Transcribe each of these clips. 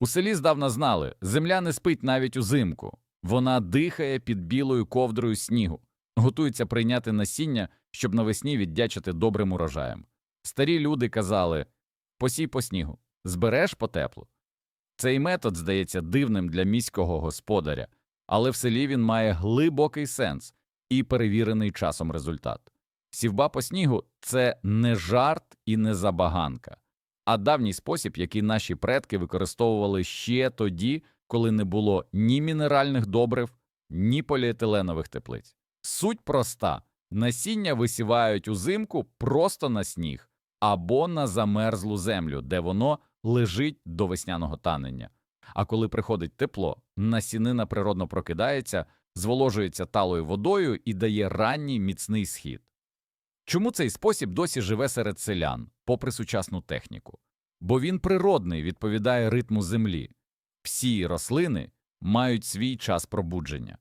У селі здавна знали, земля не спить навіть узимку. Вона дихає під білою ковдрою снігу, готується прийняти насіння, щоб навесні віддячити добрим урожаєм. Старі люди казали посій по снігу, збереш по теплу. Цей метод здається дивним для міського господаря, але в селі він має глибокий сенс і перевірений часом результат. Сівба по снігу це не жарт і не забаганка, а давній спосіб, який наші предки використовували ще тоді, коли не було ні мінеральних добрив, ні поліетиленових теплиць. Суть проста: насіння висівають узимку просто на сніг або на замерзлу землю, де воно лежить до весняного танення. А коли приходить тепло, насінина природно прокидається, зволожується талою водою і дає ранній міцний схід. Чому цей спосіб досі живе серед селян, попри сучасну техніку? Бо він природний, відповідає ритму землі. Всі рослини мають свій час пробудження.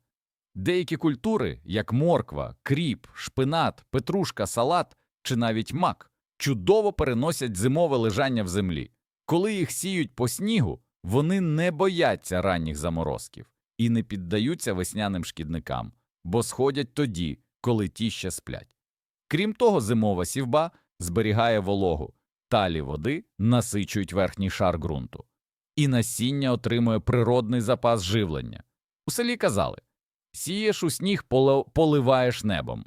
Деякі культури, як морква, кріп, шпинат, петрушка, салат чи навіть мак, чудово переносять зимове лежання в землі. Коли їх сіють по снігу, вони не бояться ранніх заморозків і не піддаються весняним шкідникам, бо сходять тоді, коли ті ще сплять. Крім того, зимова сівба зберігає вологу, талі води насичують верхній шар ґрунту, і насіння отримує природний запас живлення. У селі казали сієш у сніг, поливаєш небом.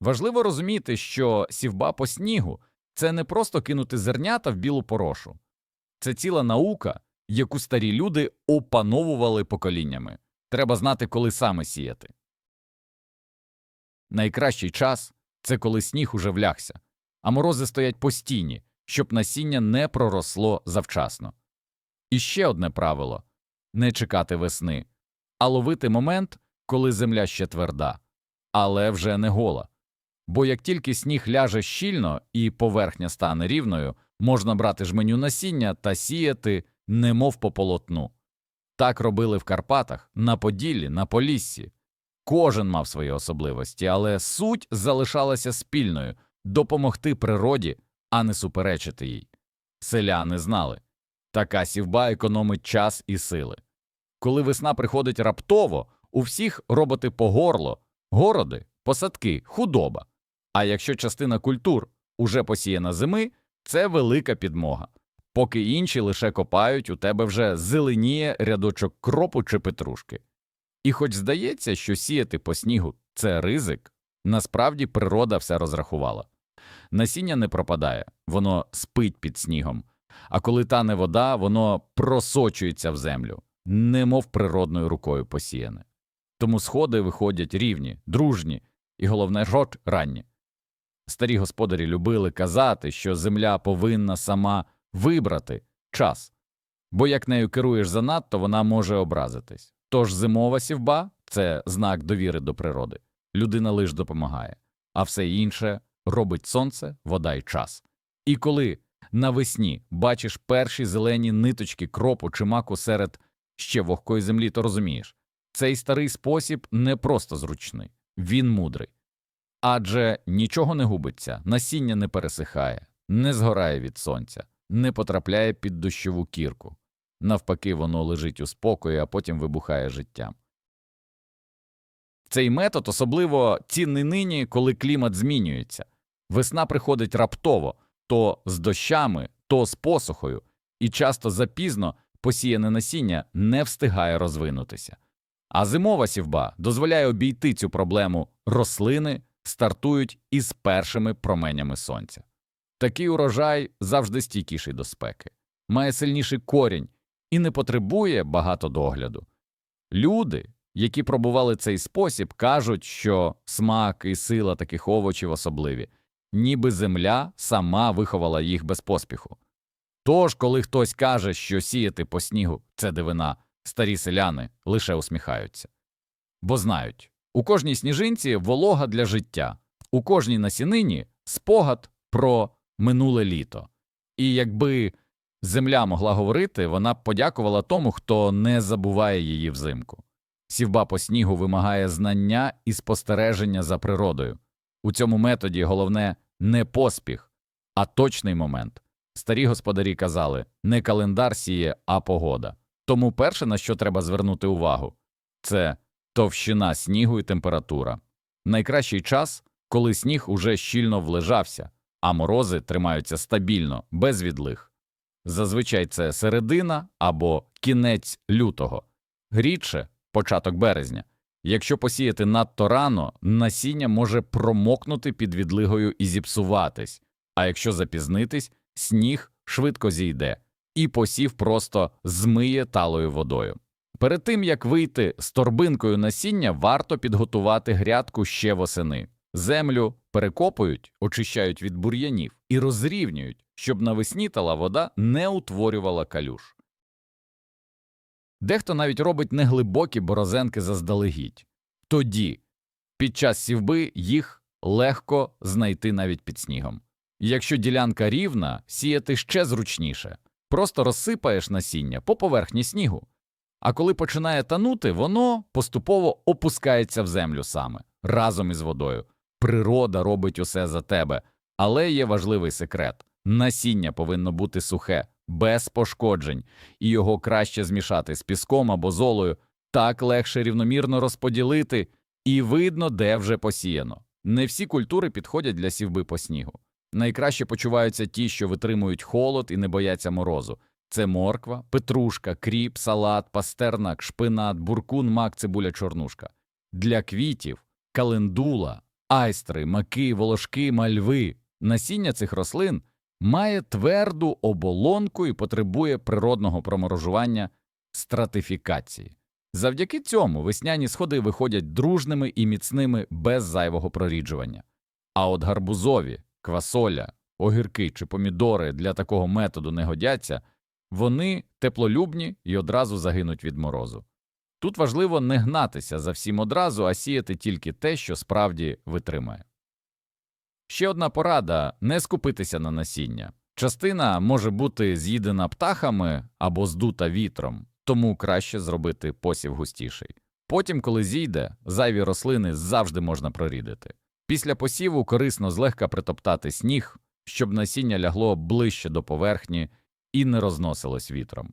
Важливо розуміти, що сівба по снігу це не просто кинути зернята в білу порошу, це ціла наука, яку старі люди опановували поколіннями. Треба знати, коли саме сіяти. Найкращий час це коли сніг уже влягся, а морози стоять постійні, щоб насіння не проросло завчасно. І ще одне правило не чекати весни, а ловити момент, коли земля ще тверда, але вже не гола. Бо як тільки сніг ляже щільно і поверхня стане рівною, можна брати жменю насіння та сіяти, немов по полотну. Так робили в Карпатах, на Поділлі, на Поліссі. Кожен мав свої особливості, але суть залишалася спільною допомогти природі, а не суперечити їй. Селяни знали така сівба економить час і сили. Коли весна приходить раптово, у всіх роботи по горло, городи, посадки, худоба. А якщо частина культур уже посіяна зими, це велика підмога. Поки інші лише копають, у тебе вже зеленіє рядочок кропу чи петрушки. І хоч здається, що сіяти по снігу це ризик, насправді природа все розрахувала. Насіння не пропадає, воно спить під снігом, а коли тане вода, воно просочується в землю, немов природною рукою посіяне. Тому сходи виходять рівні, дружні і, головне, жот ранні. Старі господарі любили казати, що земля повинна сама вибрати час, бо як нею керуєш занадто, вона може образитись. Тож зимова сівба це знак довіри до природи. Людина лиш допомагає, а все інше робить сонце, вода й час. І коли навесні бачиш перші зелені ниточки кропу чи маку серед ще вогкої землі, то розумієш, цей старий спосіб не просто зручний, він мудрий. Адже нічого не губиться, насіння не пересихає, не згорає від сонця, не потрапляє під дощову кірку. Навпаки, воно лежить у спокої, а потім вибухає життям. Цей метод особливо цінний нині, коли клімат змінюється. Весна приходить раптово, то з дощами, то з посухою, і часто запізно посіяне насіння не встигає розвинутися. А зимова сівба дозволяє обійти цю проблему рослини стартують із першими променями сонця. Такий урожай завжди стійкіший до спеки, має сильніший корінь і не потребує багато догляду. Люди, які пробували цей спосіб, кажуть, що смак і сила таких овочів особливі, ніби земля сама виховала їх без поспіху. Тож, коли хтось каже, що сіяти по снігу це дивина, старі селяни лише усміхаються. Бо знають, у кожній сніжинці волога для життя, у кожній насінині спогад про минуле літо. І якби земля могла говорити, вона б подякувала тому, хто не забуває її взимку. Сівба по снігу вимагає знання і спостереження за природою. У цьому методі головне не поспіх, а точний момент. Старі господарі казали не календар сіє, а погода. Тому перше, на що треба звернути увагу, це товщина снігу і температура. Найкращий час, коли сніг уже щільно влежався, а морози тримаються стабільно, без відлиг. Зазвичай це середина або кінець лютого, рідше початок березня. Якщо посіяти надто рано, насіння може промокнути під відлигою і зіпсуватись, а якщо запізнитись, сніг швидко зійде, і посів просто змиє талою водою. Перед тим як вийти з торбинкою насіння, варто підготувати грядку ще восени. Землю перекопують, очищають від бур'янів і розрівнюють, щоб навесні тала вода не утворювала калюш. Дехто навіть робить неглибокі борозенки заздалегідь. Тоді, під час сівби, їх легко знайти навіть під снігом. Якщо ділянка рівна, сіяти ще зручніше. Просто розсипаєш насіння по поверхні снігу. А коли починає танути, воно поступово опускається в землю саме разом із водою. Природа робить усе за тебе, але є важливий секрет: насіння повинно бути сухе, без пошкоджень, і його краще змішати з піском або золою, так легше рівномірно розподілити, і видно, де вже посіяно. Не всі культури підходять для сівби по снігу. Найкраще почуваються ті, що витримують холод і не бояться морозу. Це морква, петрушка, кріп, салат, пастернак, шпинат, буркун, мак, цибуля, чорнушка. Для квітів календула, айстри, маки, волошки, мальви. Насіння цих рослин має тверду оболонку і потребує природного проморожування стратифікації. Завдяки цьому весняні сходи виходять дружними і міцними без зайвого проріджування. А от гарбузові, квасоля, огірки чи помідори для такого методу не годяться, вони теплолюбні і одразу загинуть від морозу. Тут важливо не гнатися за всім одразу, а сіяти тільки те, що справді витримає. Ще одна порада не скупитися на насіння. Частина може бути з'їдена птахами або здута вітром, тому краще зробити посів густіший. Потім, коли зійде, зайві рослини завжди можна прорідити. Після посіву корисно злегка притоптати сніг, щоб насіння лягло ближче до поверхні і не розносилось вітром.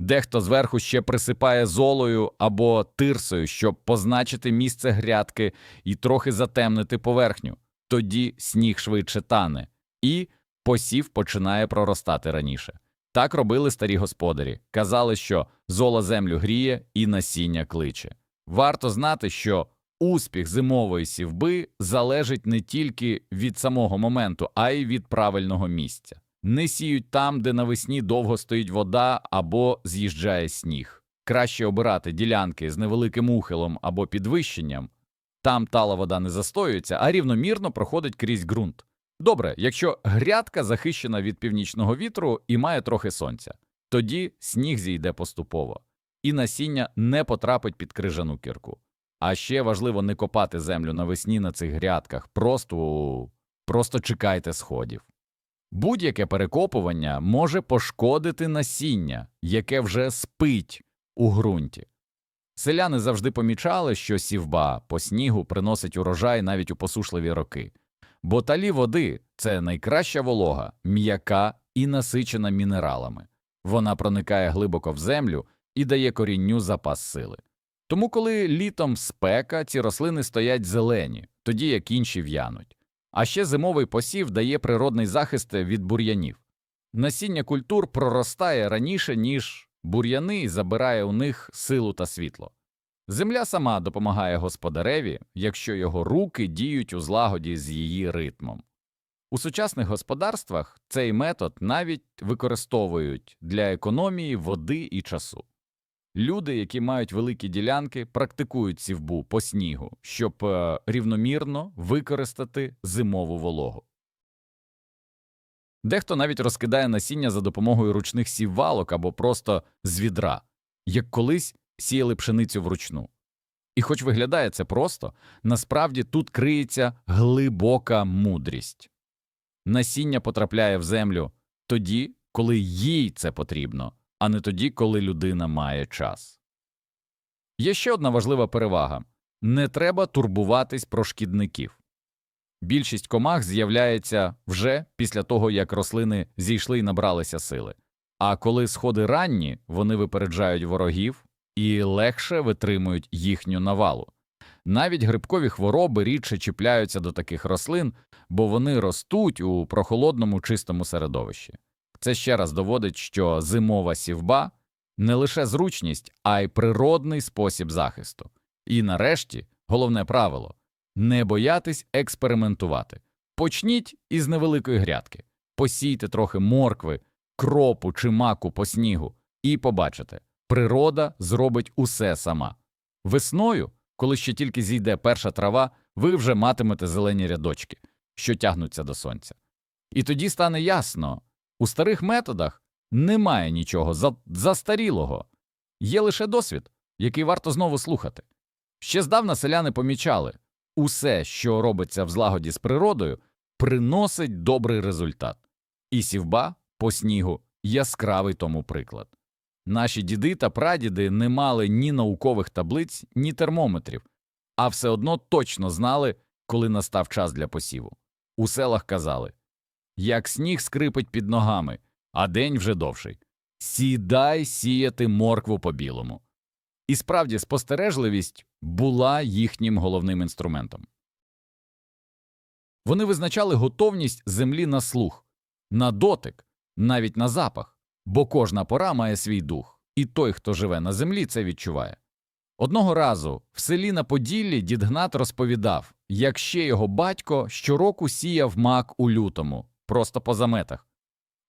Дехто зверху ще присипає золою або тирсою, щоб позначити місце грядки і трохи затемнити поверхню. Тоді сніг швидше тане, і посів починає проростати раніше. Так робили старі господарі. Казали, що зола землю гріє і насіння кличе. Варто знати, що успіх зимової сівби залежить не тільки від самого моменту, а й від правильного місця. Не сіють там, де навесні довго стоїть вода або з'їжджає сніг. Краще обирати ділянки з невеликим ухилом або підвищенням. Там тала вода не застоюється, а рівномірно проходить крізь ґрунт. Добре, якщо грядка захищена від північного вітру і має трохи сонця, тоді сніг зійде поступово, і насіння не потрапить під крижану кірку. А ще важливо не копати землю навесні на цих грядках, просто, просто чекайте сходів. Будь-яке перекопування може пошкодити насіння, яке вже спить у ґрунті. Селяни завжди помічали, що сівба по снігу приносить урожай навіть у посушливі роки, бо талі води це найкраща волога, м'яка і насичена мінералами. Вона проникає глибоко в землю і дає корінню запас сили. Тому, коли літом спека, ці рослини стоять зелені, тоді як інші в'януть. А ще зимовий посів дає природний захист від бур'янів. Насіння культур проростає раніше, ніж бур'яни і забирає у них силу та світло. Земля сама допомагає господареві, якщо його руки діють у злагоді з її ритмом. У сучасних господарствах цей метод навіть використовують для економії води і часу. Люди, які мають великі ділянки, практикують сівбу по снігу, щоб е, рівномірно використати зимову вологу. Дехто навіть розкидає насіння за допомогою ручних сіввалок або просто з відра, як колись сіяли пшеницю вручну. І хоч виглядає це просто, насправді тут криється глибока мудрість. Насіння потрапляє в землю тоді, коли їй це потрібно а не тоді, коли людина має час. Є ще одна важлива перевага не треба турбуватись про шкідників. Більшість комах з'являється вже після того, як рослини зійшли і набралися сили. А коли сходи ранні, вони випереджають ворогів і легше витримують їхню навалу. Навіть грибкові хвороби рідше чіпляються до таких рослин, бо вони ростуть у прохолодному чистому середовищі. Це ще раз доводить, що зимова сівба не лише зручність, а й природний спосіб захисту. І нарешті головне правило не боятись експериментувати. Почніть із невеликої грядки, посійте трохи моркви, кропу чи маку по снігу, і побачите, природа зробить усе сама. Весною, коли ще тільки зійде перша трава, ви вже матимете зелені рядочки, що тягнуться до сонця. І тоді стане ясно у старих методах немає нічого за- застарілого, є лише досвід, який варто знову слухати. Ще здавна селяни помічали усе, що робиться в злагоді з природою, приносить добрий результат. І сівба по снігу яскравий тому приклад. Наші діди та прадіди не мали ні наукових таблиць, ні термометрів, а все одно точно знали, коли настав час для посіву. У селах казали як сніг скрипить під ногами, а день вже довший. Сідай сіяти моркву по білому. І справді спостережливість була їхнім головним інструментом. Вони визначали готовність землі на слух, на дотик, навіть на запах, бо кожна пора має свій дух, і той, хто живе на землі, це відчуває. Одного разу в селі на Поділлі дід Гнат розповідав, як ще його батько щороку сіяв мак у лютому, просто по заметах.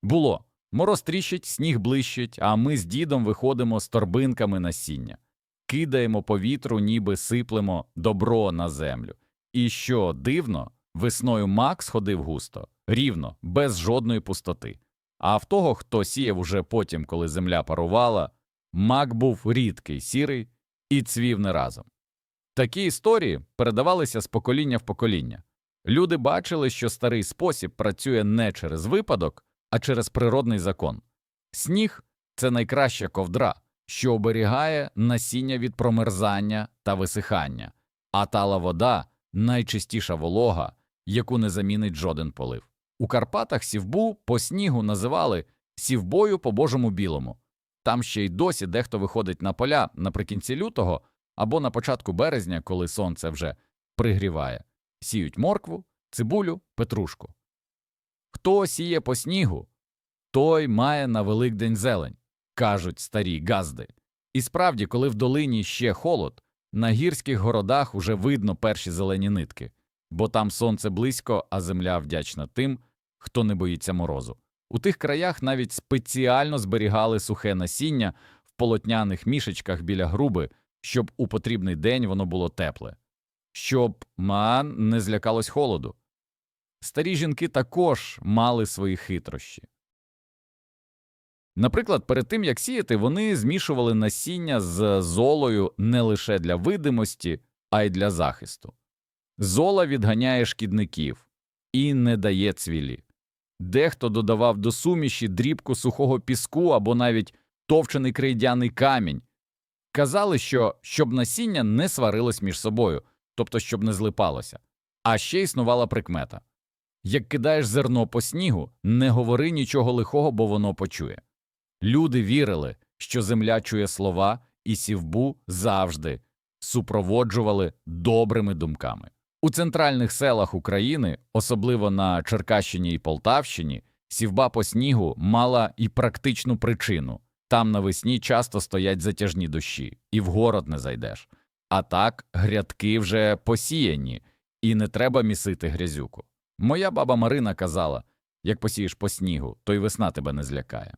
Було мороз тріщить, сніг блищить, а ми з дідом виходимо з торбинками насіння, кидаємо по вітру, ніби сиплемо добро на землю. І що дивно, весною мак сходив густо, рівно, без жодної пустоти. А в того, хто сіяв уже потім, коли земля парувала, мак був рідкий, сірий і цвів не разом. Такі історії передавалися з покоління в покоління. Люди бачили, що старий спосіб працює не через випадок, а через природний закон. Сніг це найкраща ковдра, що оберігає насіння від промерзання та висихання, а тала вода найчистіша волога, яку не замінить жоден полив. У Карпатах сівбу по снігу називали сівбою по божому білому. Там ще й досі дехто виходить на поля наприкінці лютого або на початку березня, коли сонце вже пригріває, сіють моркву, цибулю, петрушку. Хто сіє по снігу, той має на Великдень зелень, кажуть старі газди. І справді, коли в долині ще холод, на гірських городах уже видно перші зелені нитки, бо там сонце близько, а земля вдячна тим, хто не боїться морозу. У тих краях навіть спеціально зберігали сухе насіння в полотняних мішечках біля груби, щоб у потрібний день воно було тепле, щоб ман не злякалось холоду. Старі жінки також мали свої хитрощі. Наприклад, перед тим як сіяти, вони змішували насіння з золою не лише для видимості, а й для захисту. Зола відганяє шкідників і не дає цвілі. Дехто додавав до суміші дрібку сухого піску або навіть товчений крейдяний камінь. Казали, що щоб насіння не сварилось між собою, тобто щоб не злипалося. А ще існувала прикмета як кидаєш зерно по снігу, не говори нічого лихого, бо воно почує. Люди вірили, що земля чує слова, і сівбу завжди супроводжували добрими думками. У центральних селах України, особливо на Черкащині і Полтавщині, сівба по снігу мала і практичну причину там навесні часто стоять затяжні дощі, і в город не зайдеш. А так грядки вже посіяні, і не треба місити грязюку. Моя баба Марина казала як посієш по снігу, то й весна тебе не злякає.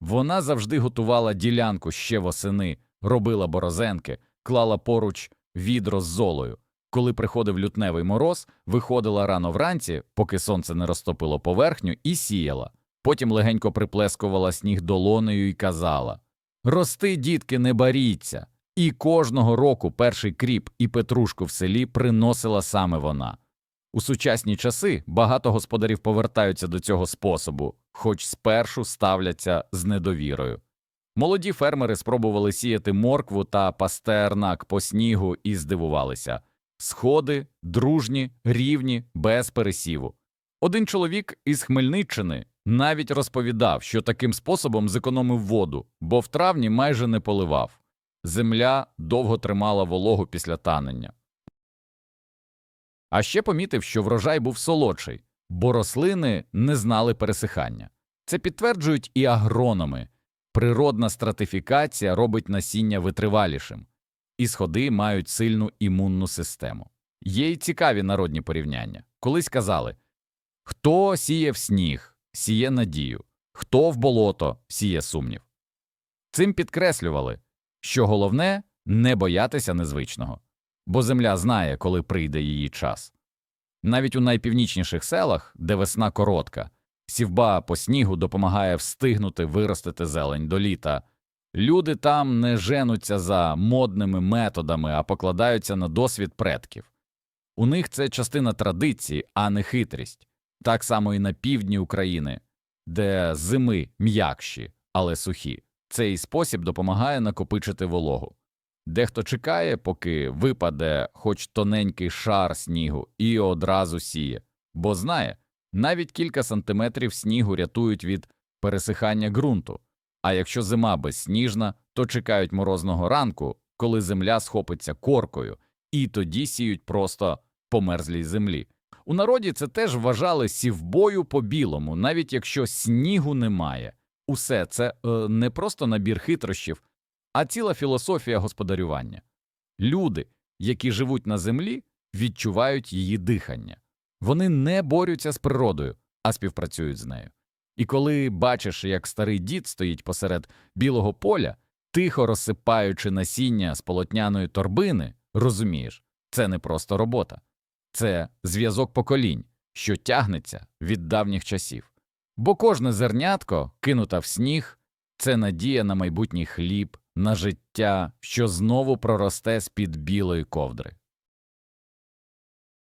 Вона завжди готувала ділянку ще восени, робила борозенки, клала поруч відро з золою. Коли приходив лютневий мороз, виходила рано вранці, поки сонце не розтопило поверхню, і сіяла. Потім легенько приплескувала сніг долонею і казала Рости, дітки, не баріться. І кожного року перший кріп і петрушку в селі приносила саме вона. У сучасні часи багато господарів повертаються до цього способу, хоч спершу ставляться з недовірою. Молоді фермери спробували сіяти моркву та пастернак по снігу і здивувалися. сходи, дружні, рівні, без пересіву. Один чоловік із Хмельниччини навіть розповідав, що таким способом зекономив воду, бо в травні майже не поливав. Земля довго тримала вологу після танення. А ще помітив, що врожай був солодший, бо рослини не знали пересихання. Це підтверджують і агрономи. Природна стратифікація робить насіння витривалішим, і сходи мають сильну імунну систему. Є й цікаві народні порівняння. Колись казали хто сіє в сніг, сіє надію, хто в болото сіє сумнів. Цим підкреслювали, що головне не боятися незвичного, бо земля знає, коли прийде її час. Навіть у найпівнічніших селах, де весна коротка, сівба по снігу допомагає встигнути виростити зелень до літа. Люди там не женуться за модними методами, а покладаються на досвід предків. У них це частина традиції, а не хитрість. Так само і на півдні України, де зими м'якші, але сухі. Цей спосіб допомагає накопичити вологу. Дехто чекає, поки випаде хоч тоненький шар снігу, і одразу сіє, бо знає, навіть кілька сантиметрів снігу рятують від пересихання ґрунту. А якщо зима безсніжна, то чекають морозного ранку, коли земля схопиться коркою, і тоді сіють просто по мерзлій землі. У народі це теж вважали сівбою по білому, навіть якщо снігу немає. Усе це е, не просто набір хитрощів, а ціла філософія господарювання. Люди, які живуть на землі, відчувають її дихання. Вони не борються з природою, а співпрацюють з нею. І коли бачиш, як старий дід стоїть посеред білого поля, тихо розсипаючи насіння з полотняної торбини, розумієш, це не просто робота, це зв'язок поколінь, що тягнеться від давніх часів. Бо кожне зернятко, кинута в сніг, це надія на майбутній хліб, на життя, що знову проросте з-під білої ковдри.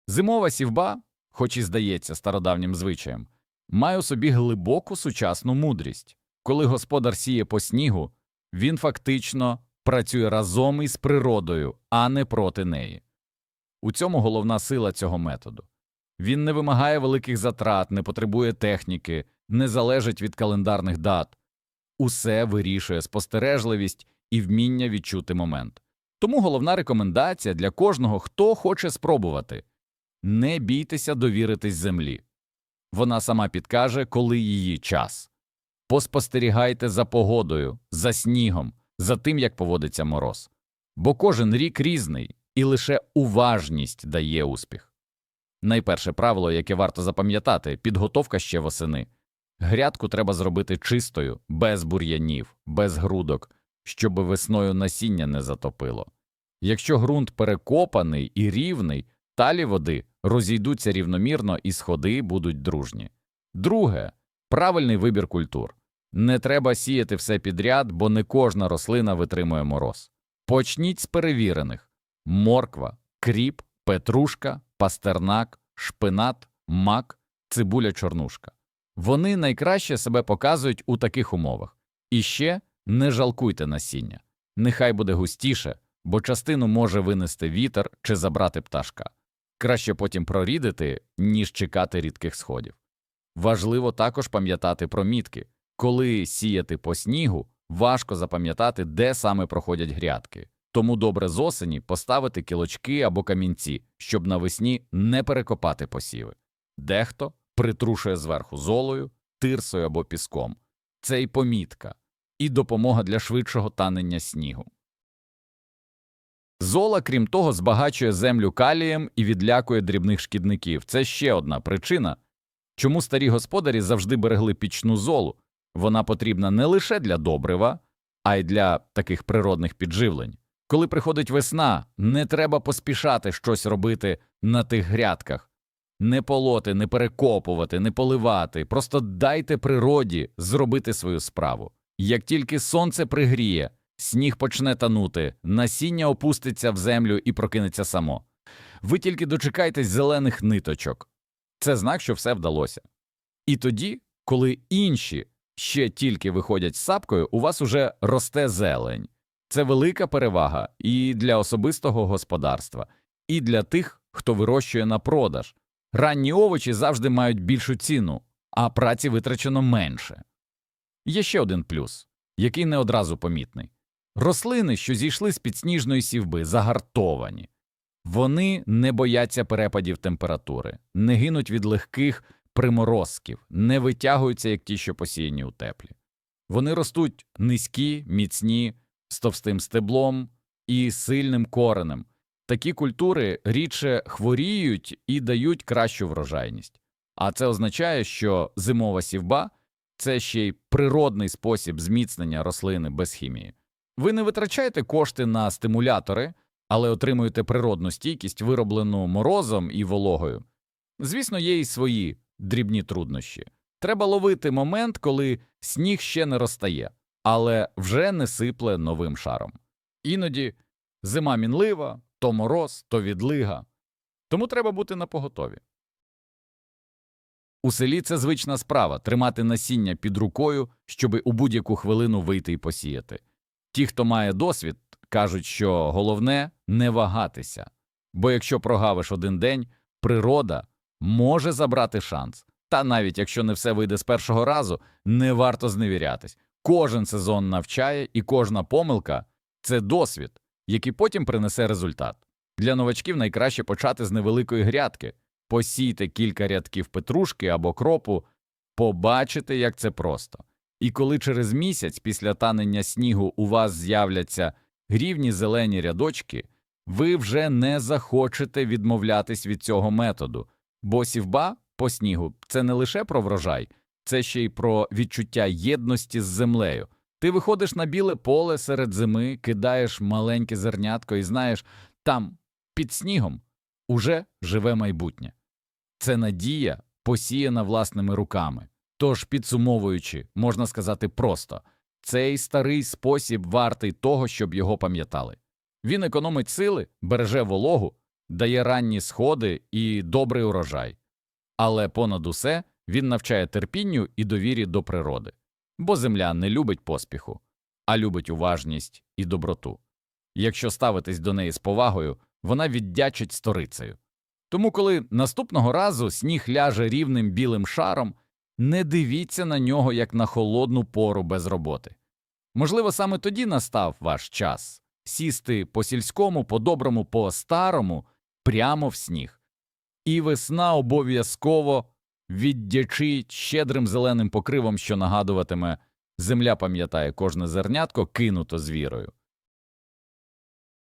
Зимова сівба, хоч і здається стародавнім звичаєм, має у собі глибоку сучасну мудрість. Коли господар сіє по снігу, він фактично працює разом із природою, а не проти неї. У цьому головна сила цього методу. Він не вимагає великих затрат, не потребує техніки, не залежить від календарних дат. Усе вирішує спостережливість і вміння відчути момент. Тому головна рекомендація для кожного, хто хоче спробувати не бійтеся довіритись землі. Вона сама підкаже, коли її час. Поспостерігайте за погодою, за снігом, за тим, як поводиться мороз. Бо кожен рік різний, і лише уважність дає успіх. Найперше правило, яке варто запам'ятати підготовка ще восени. Грядку треба зробити чистою, без бур'янів, без грудок, щоб весною насіння не затопило. Якщо ґрунт перекопаний і рівний, талі води розійдуться рівномірно і сходи будуть дружні. Друге правильний вибір культур. Не треба сіяти все підряд, бо не кожна рослина витримує мороз. Почніть з перевірених морква, кріп, петрушка, пастернак, шпинат, мак, цибуля чорнушка. Вони найкраще себе показують у таких умовах. І ще не жалкуйте насіння. Нехай буде густіше, бо частину може винести вітер чи забрати пташка. Краще потім прорідити, ніж чекати рідких сходів. Важливо також пам'ятати про мітки. Коли сіяти по снігу, важко запам'ятати, де саме проходять грядки. Тому добре з осені поставити кілочки або камінці, щоб навесні не перекопати посіви. Дехто притрушує зверху золою, тирсою або піском. Це й помітка, і допомога для швидшого танення снігу. Зола, крім того, збагачує землю калієм і відлякує дрібних шкідників. Це ще одна причина, чому старі господарі завжди берегли пічну золу. Вона потрібна не лише для добрива, а й для таких природних підживлень. Коли приходить весна, не треба поспішати щось робити на тих грядках. Не полоти, не перекопувати, не поливати, просто дайте природі зробити свою справу. Як тільки сонце пригріє, сніг почне танути, насіння опуститься в землю і прокинеться само. Ви тільки дочекайтесь зелених ниточок. Це знак, що все вдалося. І тоді, коли інші ще тільки виходять з сапкою, у вас уже росте зелень. Це велика перевага і для особистого господарства, і для тих, хто вирощує на продаж. Ранні овочі завжди мають більшу ціну, а праці витрачено менше. Є ще один плюс, який не одразу помітний. Рослини, що зійшли з підсніжної сівби, загартовані. Вони не бояться перепадів температури, не гинуть від легких приморозків, не витягуються, як ті, що посіяні у теплі. Вони ростуть низькі, міцні, з товстим стеблом і сильним коренем. Такі культури рідше хворіють і дають кращу врожайність. А це означає, що зимова сівба це ще й природний спосіб зміцнення рослини без хімії. Ви не витрачаєте кошти на стимулятори, але отримуєте природну стійкість, вироблену морозом і вологою. Звісно, є і свої дрібні труднощі. Треба ловити момент, коли сніг ще не розтає, але вже не сипле новим шаром. Іноді зима мінлива, то мороз, то відлига. Тому треба бути напоготові. У селі це звична справа тримати насіння під рукою, щоби у будь-яку хвилину вийти і посіяти. Ті, хто має досвід, кажуть, що головне не вагатися, бо якщо прогавиш один день, природа може забрати шанс. Та навіть якщо не все вийде з першого разу, не варто зневірятись. Кожен сезон навчає, і кожна помилка це досвід, який потім принесе результат. Для новачків найкраще почати з невеликої грядки, посійте кілька рядків петрушки або кропу, побачите, як це просто. І коли через місяць після танення снігу у вас з'являться грівні зелені рядочки, ви вже не захочете відмовлятись від цього методу, бо сівба по снігу це не лише про врожай, це ще й про відчуття єдності з землею. Ти виходиш на біле поле серед зими, кидаєш маленьке зернятко і знаєш, там, під снігом, уже живе майбутнє. Це надія, посіяна власними руками. Тож, підсумовуючи, можна сказати просто цей старий спосіб вартий того, щоб його пам'ятали. Він економить сили, береже вологу, дає ранні сходи і добрий урожай. Але понад усе він навчає терпінню і довірі до природи, бо земля не любить поспіху, а любить уважність і доброту. Якщо ставитись до неї з повагою, вона віддячить сторицею. Тому, коли наступного разу сніг ляже рівним білим шаром, не дивіться на нього як на холодну пору без роботи. Можливо, саме тоді настав ваш час сісти по сільському, по доброму, по старому, прямо в сніг. І весна обов'язково віддячить щедрим зеленим покривом, що нагадуватиме земля пам'ятає кожне зернятко кинуто з вірою.